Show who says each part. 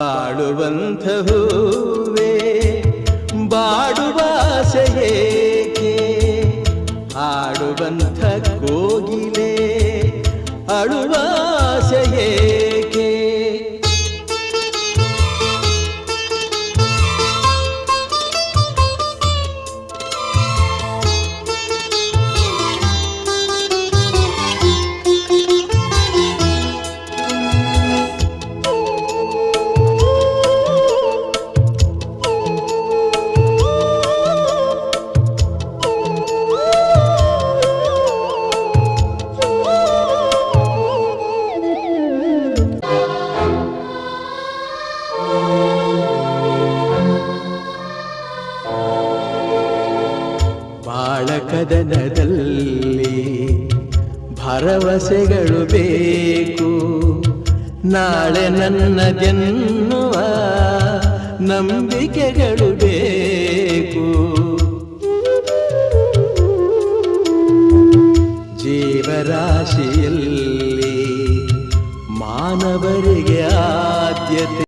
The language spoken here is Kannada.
Speaker 1: ಬಾಡುವಂಥ ಹೂವೇ ಬಾಡುವ ಆಸೆಯೇಕೆ ಹಾಡುವಂಥ ಕೋಗಿಲೆ ಅಳುವ ಬಾಳ ಕದನದಲ್ಲಿ ಭರವಸೆಗಳು ಬೇಕು. ನಾಳೆ ನನ್ನ ನನ್ನದೆನ್ನುವ ನಂಬಿಕೆಗಳು ಬೇಕು. ಜೀವರಾಶಿಯಲ್ಲಿ ಮಾನವರಿಗೆ ಆದ್ಯತೆ